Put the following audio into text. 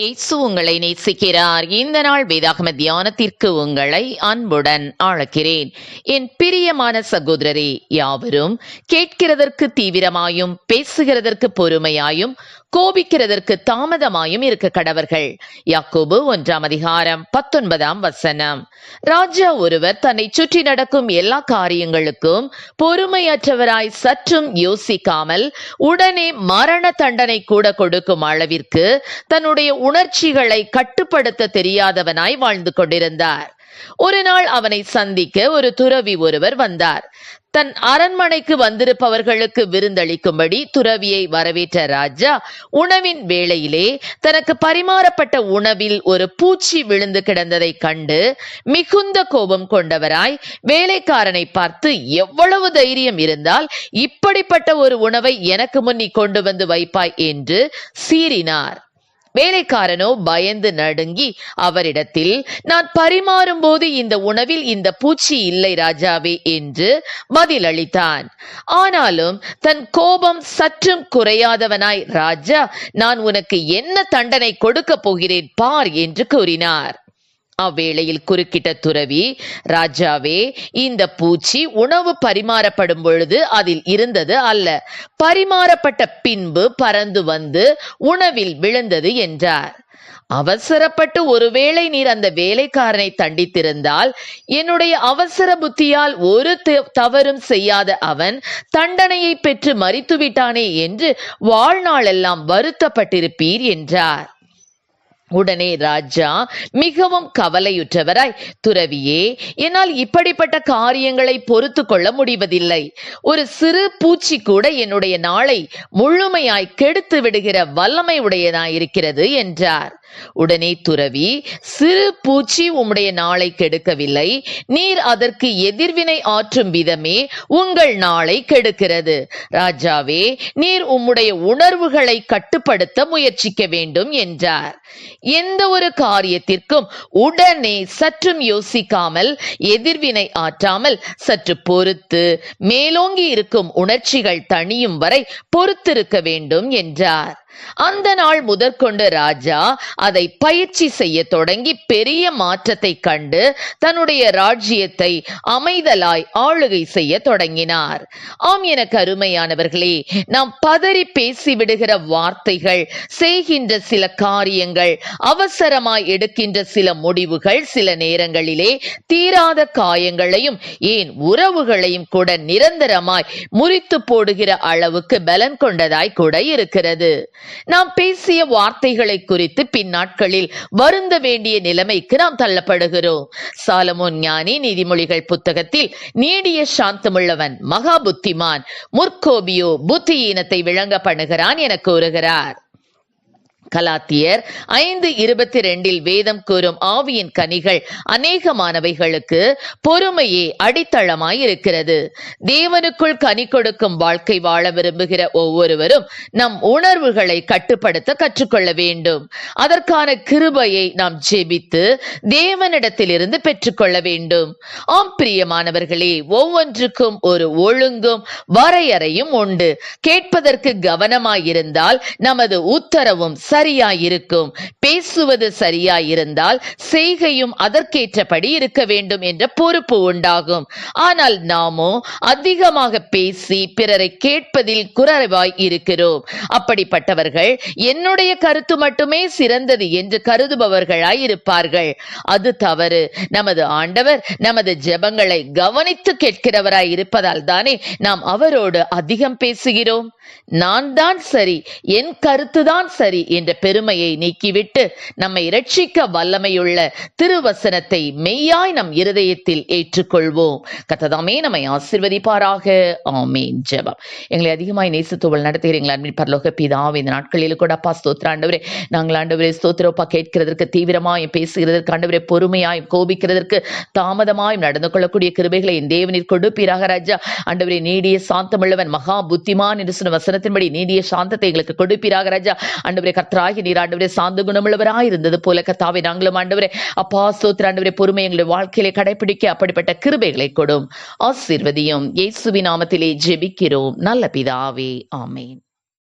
இயேசு உங்களை நேசிக்கிறார். இந்த நாள் வேதாகம தியானத்திற்கு உங்களை அன்புடன் அழைக்கிறேன். என் பிரியமான சகோதரரே யாவரும் கேட்கிறதற்கு தீவிரமாயும் பேசுகிறதற்கு பொறுமையாயும் கோபிக்கிறதற்கு தாமதமாயும் இருக்க கடவர்கள். யாக்கோபு ஒன்றாம் அதிகாரம் பத்தொன்பதாம் வசனம். ராஜா ஒருவர் தன்னை சுற்றி நடக்கும் எல்லா காரியங்களுக்கும் பொறுமையற்றவராய் சற்றும் யோசிக்காமல் உடனே மரண தண்டனை கூட கொடுக்கும் அளவிற்கு தன்னுடைய உணர்ச்சிகளை கட்டுப்படுத்த தெரியாதவனாய் வாழ்ந்து கொண்டிருந்தார். ஒரு நாள் அவனை சந்திக்க ஒரு துறவி ஒருவர் வந்தார். தன் அரண்மனைக்கு வந்திருப்பவர்களுக்கு விருந்தளிக்கும்படி துறவியை வரவேற்ற ராஜா உணவின் வேளையிலே தனக்கு பரிமாறப்பட்ட உணவில் ஒரு பூச்சி விழுந்து கிடந்ததை கண்டு மிகுந்த கோபம் கொண்டவராய் வேலைக்காரனை பார்த்து எவ்வளவு தைரியம் இருந்தால் இப்படிப்பட்ட ஒரு உணவை எனக்கு முன் நீ கொண்டு வந்து வைப்பாய் என்று சீறினார். வேலைக்காரனோ பயந்து நடுங்கி அவரிடத்தில் நான் பரிமாறும் போது இந்த உணவில் இந்த பூச்சி இல்லை ராஜாவே என்று பதிலளித்தான். ஆனாலும் தன் கோபம் சற்றும் குறையாதவனாய் ராஜா நான் உனக்கு என்ன தண்டனை கொடுக்க போகிறேன் பார் என்று கூறினார். அவ்வேளையில் குறுக்கிட்ட துறவி ராஜாவே இந்த பூச்சி உணவு பரிமாறப்படும் பொழுது அதில் இருந்தது அல்ல. பரிமாறப்பட்ட பின்பு பறந்து வந்து உணவில் விழுந்தது என்றார். அவசரப்பட்டு ஒருவேளை நீர் அந்த வேலைக்காரனை தண்டித்திருந்தால் என்னுடைய அவசர புத்தியால் ஒரு தவறும் செய்யாத அவன் தண்டனையை பெற்று மறித்து விட்டானே என்று வாழ்நாளெல்லாம் வருத்தப்பட்டிருப்பீர் என்றார். உடனே ராஜா மிகவும் கவலையுற்றவராய் துறவியே என்னால் இப்படிப்பட்ட காரியங்களை பொறுத்து கொள்ள முடிவதில்லை. ஒரு சிறு பூச்சி கூட என்னுடைய நாளை முழுமையாய் கெடுத்து விடுகிற வல்லமை உடையதாயிருக்கிறது என்றார். உடனே துறவி சிறு பூச்சி உம்முடைய நாளை கெடுக்கவில்லை. நீர் அதற்கு எதிர்வினை ஆற்றும் விதமே உங்கள் நாளை கெடுக்கிறது. ராஜாவே நீர் உம்முடைய உணர்வுகளை கட்டுப்படுத்த முயற்சிக்க வேண்டும் என்றார். எந்த ஒரு காரியத்திற்கும் உடனே சற்றும் யோசிக்காமல் எதிர்வினை ஆற்றாமல் சற்று பொறுத்து மேலோங்கி இருக்கும் உணர்ச்சிகள் தணியும் வரை பொறுத்திருக்க வேண்டும் என்றார். அந்த நாள் முதற்கொண்டு ராஜா அதை பயிற்சி செய்ய தொடங்கி பெரிய மாற்றத்தை கண்டு தன்னுடைய ராஜ்யத்தை அமைதலாய் ஆளுகை செய்ய தொடங்கினார். ஆம் என கருமையானவர்களே நாம் பதறி பேசிவிடுகிற வார்த்தைகள் செய்கின்ற சில காரியங்கள் அவசரமாய் எடுக்கின்ற சில முடிவுகள் சில நேரங்களிலே தீராத காயங்களையும் ஏன் உறவுகளையும் கூட நிரந்தரமாய் முறித்து போடுகிற அளவுக்கு பலன் கொண்டதாய் கூட இருக்கிறது. நாம் பேசிய வார்த்தைகளை குறித்து பின்னாட்களில் வருந்த வேண்டிய நிலைமைக்கு நாம் தள்ளப்படுகிறோம். சாலமோன் ஞானி நீதிமொழிகள் புத்தகத்தில் நீடிய சாந்தமுள்ளவன் மகா புத்திமான் முற்கோபியோ புத்தியீனத்தை விளங்க பண்ணுகிறான் என கூறுகிறார். கலாத்தியர் ஐந்து இருபத்தி ரெண்டில் வேதம் கூறும் ஆவியின் கனிகள் அநேகமானவைகளுக்கு பொறுமையே அடித்தளமாய் இருக்கிறது தேவனுக்குள் கனி கொடுக்கும் வாழ்க்கை வாழ விரும்புகிற ஒவ்வொருவரும் நம் உணர்வுகளை கட்டுப்படுத்த கற்றுக்கொள்ள வேண்டும். அதற்கான கிருபையை நாம் ஜெபித்து தேவனிடத்திலிருந்து பெற்றுக்கொள்ள வேண்டும். ஆம் பிரியமானவர்களே ஒவ்வொன்றுக்கும் ஒரு ஒழுங்கும் வரையறையும் உண்டு. கேட்பதற்கு கவனமாயிருந்தால் நமது உத்தரவும் சரியாயிருக்கும். பேசுவது சரியாயிருந்தால் செய்கையும் அதற்கேற்றபடி இருக்க வேண்டும் என்ற பொறுப்பு உண்டாகும். ஆனால் நாமோ அதிகமாக பேசி பிறரை கேட்பதில் குறைவாய் இருக்கிறோம். அப்படிப்பட்டவர்கள் என்னுடைய கருத்து மட்டுமே சிறந்தது என்று கருதுபவர்களாய் இருப்பார்கள். அது தவறு. நமது ஆண்டவர் நமது ஜெபங்களை கவனித்து கேட்கிறவராய் இருப்பதால் தானே நாம் அவரோடு அதிகம் பேசுகிறோம். நான் தான் சரி என் கருத்துதான் சரி என்று பெருமையை நீக்கிவிட்டு நம்மை இரட்சிக்க வல்லமையுள்ள திருவசனத்தை மெய்யாய் நம் இருதயத்தில் ஏற்றுக்கொள்வோம். கத்ததாமே நம்மை ஆசிர்வதிப்பாராக. ஆமேன். ஜெபம். எங்களை அதிகமாய் நேசத்துவல் நடத்துகிறீங்களா அன்பின் பரலோக பிதாவே இந்த நாட்களில் கூட அப்பா ஸ்தோத்திர ஆண்டவரே நாங்கள் ஆண்டவரே ஸ்தோத்திரப்பா கேட்கிறதற்கு தீவிரமாயும் பேசுகிறதற்கு ஆண்டவரே பொறுமையாயும் கோபிக்கிறதற்கு தாமதமாயும் நடந்து கொள்ளக்கூடிய கிருபைகளை என் தேவனில் கொடுப்பீராக ராஜா. ஆண்டவரே நீடிய சாந்தமுள்ளவன் மகா புத்திமான் என்று சொன்ன வசனத்தின்படி நீடிய சாந்தத்தை எங்களுக்கு கொடுப்பீராக ராஜா. ஆண்டவரே கர்த்தராகி நீர் ஆண்டவரே சாந்த குணமுள்ளவராய் இருந்தது போல கத்தாவை நாங்களும் ஆண்டவரே அப்பா ஸ்தோத்திர ஆண்டவரே பொறுமை எங்களுடைய வாழ்க்கையிலே கடைபிடிக்க அப்படிப்பட்ட கிருபைகளை கொடும். ஆசீர்வதியும். இயேசுவின் நாமத்திலே ஜெபிக்கிறோம். நல்ல பிதாவே ஆமேன்.